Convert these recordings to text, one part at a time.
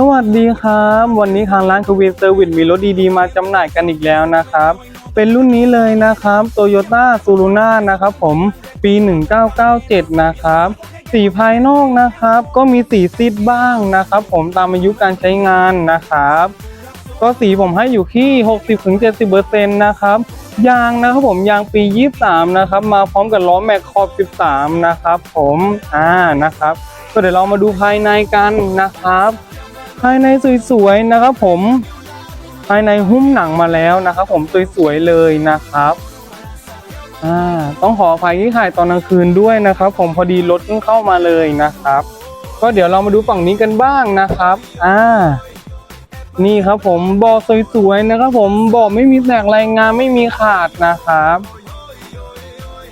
สวัสดีครับ วันนี้ทางร้านควีเซอร์วิสมีรถดีๆ มาจำหน่ายกันอีกแล้วนะครับ เป็นรุ่นนี้เลยนะครับ Toyota s u r u n a นะครับผมปี 1997 นะครับ สีภายนอกนะครับ ก็มีสีซีดบ้างนะครับ ผมตามอายุการใช้งานนะครับ ก็สีผมให้อยู่ที่ 60-70%นะครับยางนะครับผมยางปี 23 นะครับ มาพร้อมกับล้อแม็กขอบ 13 นะครับ ผมอ่านะครับ ก็เดี๋ยวเรามาดูภายในกันนะครับ ภายในสวยๆนะครับผม ภายในหุ้มหนังมาแล้วนะครับผมสวยๆเลยนะครับอ่าต้องขออภัยที่ถ่ายตอนกลางคืนด้วยนะครับ ผมพอดีรถเพิ่งเข้ามาเลยนะครับ ก็เดี๋ยวเรามาดูฝั่งนี้กันบ้างนะครับอ่านี่ครับผมบอสวยๆนะครับ ผมบอไม่มีแตกรายงานไม่มีขาดนะครับ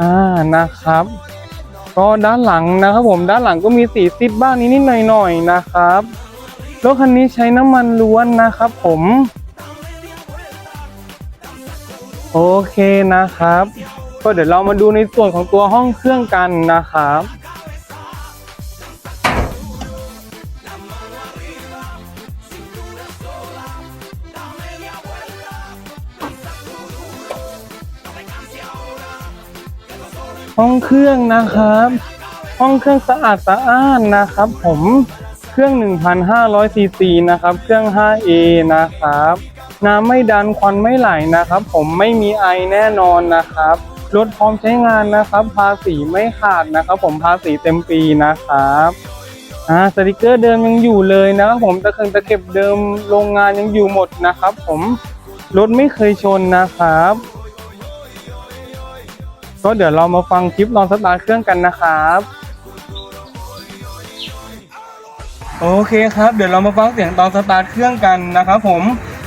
อ่านะครับก็ด้านหลังนะครับ ผมด้านหลังก็มีสีซิดบ้างนิดๆหน่อยๆนะครับ รถคันนี้ใช้น้ำมันล้วนนะครับผม โอเคนะครับ ก็เดี๋ยวเรามาดูในส่วนของตัวห้องเครื่องกันนะครับห้องเครื่องนะครับ ห้องเครื่องสะอาดสะอ้านนะครับผม เครื่อง 1,500 ซีซีนะครับ เครื่อง 5A นะครับ น้ำไม่ดันควันไม่ไหลนะครับ ผมไม่มีไอแน่นอนนะครับรถพร้อมใช้งานนะครับ ภาษีไม่ขาดนะครับ ผมภาษีเต็มปีนะครับอ่าสติกเกอร์เดิมยังอยู่เลยนะครับผมตะเข็งตะเก็บเดิมโรงงานยังอยู่หมดนะครับ ผมรถไม่เคยชนนะครับก็เดี๋ยวเรามาฟังคลิปลองสตาร์ทเครื่องกันนะครับ โอเคครับ เดี๋ยวเรามาฟังเสียงตอนสตาร์ทเครื่องกันนะครับผม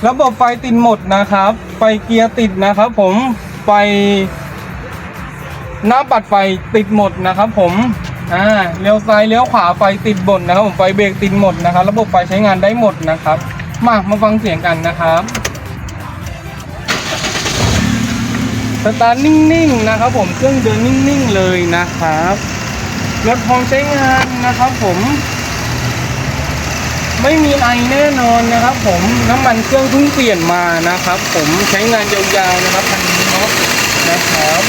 ระบบไฟติดหมดนะครับ ไฟเกียร์ติดนะครับผม ไฟหน้าปัดไฟติดหมดนะครับผม อ่า เลี้ยวซ้ายเลี้ยวขวาไฟติดหมดนะครับผม ไฟเบรกติดหมดนะครับ ระบบไฟใช้งานได้หมดนะครับ มา มาฟังเสียงกันนะครับสตาร์ทนิ่งๆนะครับผม เครื่องเดินนิ่งๆเลยนะครับ รถพร้อมใช้งานนะครับผม ไม่มีไอแน่นอนนะครับ ผมน้ำมันเครื่องเพิ่งเปลี่ยนมานะครับ ผมใช้งานยาวๆนะครับคันนี้เนาะนะครับ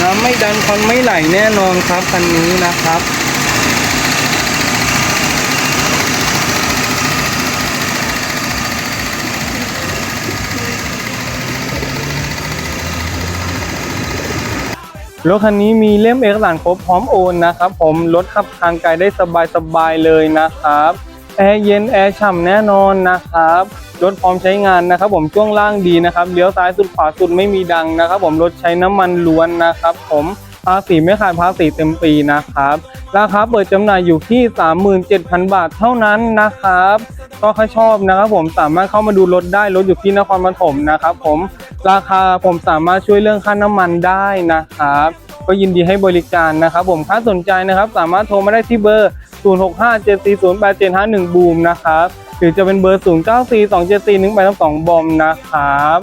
น้ำไม่ดันคอนไม่ไหลแน่นอนครับคันนี้นะครับ รถคันนี้มีเล่มเอกสารครบพร้อมโอนนะครับ ผมรถขับทางไกลได้สบายๆเลยนะครับแอร์เย็นแอร์ฉ่ำแน่นอนนะครับรถพร้อมใช้งานนะครับ ผมช่วงล่างดีนะครับเลี้ยวซ้ายสุดขวาสุดไม่มีดังนะครับ ผมรถใช้น้ำมันล้วนนะครับ ผมภาษีไม่ขาดภาษีเต็มปีนะครับ ราคาเปิดจำหน่ายอยู่ที่ 37,000 บาทเท่านั้นนะครับ ก็ถ้าชอบนะครับผมสามารถเข้ามาดูรถได้รถอยู่ที่นครปฐมนะครับผมราคาผมสามารถช่วยเรื่องค่าน้ำมันได้นะครับก็ยินดีให้บริการนะครับผมถ้าสนใจนะครับ สามารถโทรมาได้ที่เบอร์ 0657408751 บูมนะครับหรือจะเป็นเบอร์ 0942741822 บอมนะครับ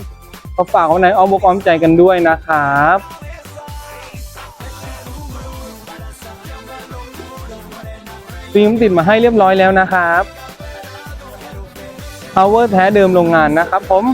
ก็ฝากไว้ในอ้อมอกอ้อมใจกันด้วยนะครับฟิล์มติดมาให้เรียบร้อยแล้วนะครับ power แท้เดิมโรงงานนะครับผม